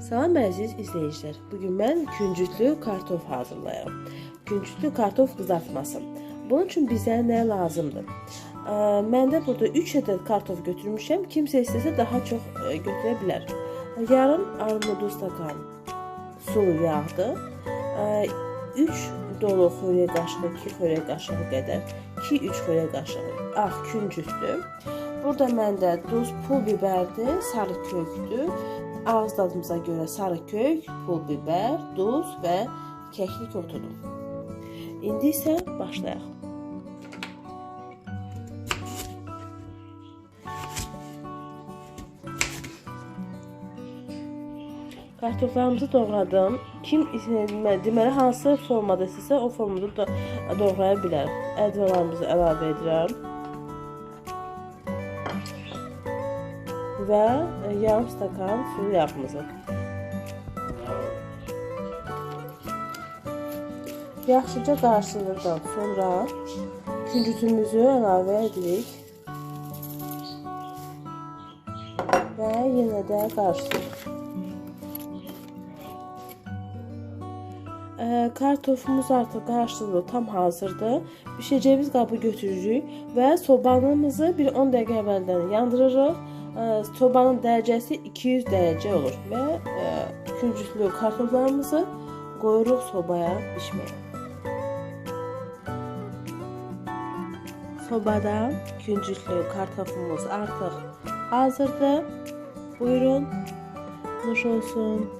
Salam əziz izləyicilər. Bu gün mən küncütlü kartof hazırlayıram. Küncütlü kartof qızartması. Bunun üçün bizə nə lazımdır? Ə, Məndə burada 3 ədəd kartof götürmüşəm. Kimsə istəsə daha çox ə, götürə bilər. Yarım armudu stakan sulu yağdır. 3 dolu xörək qaşığı, 2 xörək qaşığı qədər, 2-3 xörək qaşığı ağ küncütlü. Burada məndə duz, pul bibərdir, sarı kökdür. Ağız dadımıza görə sarı kök, pul bibər, duz və kəklik otudur. İndi isə başlayaq. Kartoflarımızı doğradım. Kim demə- deməli hansı formada istəsə o formada da doğraya bilər. Ədvalarımızı əlavə edirəm. Və e, yarım stakan sulu yağımızı. Yaxşıca qarışdırdıqdan sonra küncütümüzü əlavə edirik. Və yenə də qarışdırırıq. Ə, Kartofumuz artıq qarışdırılıb, tam hazırdır. Bişəcəyimiz qabı götürürük və sobanımızı bir 10 dəqiqə əvvəldən yandırırıq. Ə, Sobanın dərəcəsi 200 dərəcə olur və ə, küncütlü kartoflarımızı qoyuruq sobaya bişməyə. Sobada küncütlü kartofumuz artıq hazırdır. Buyurun, nuş olsun.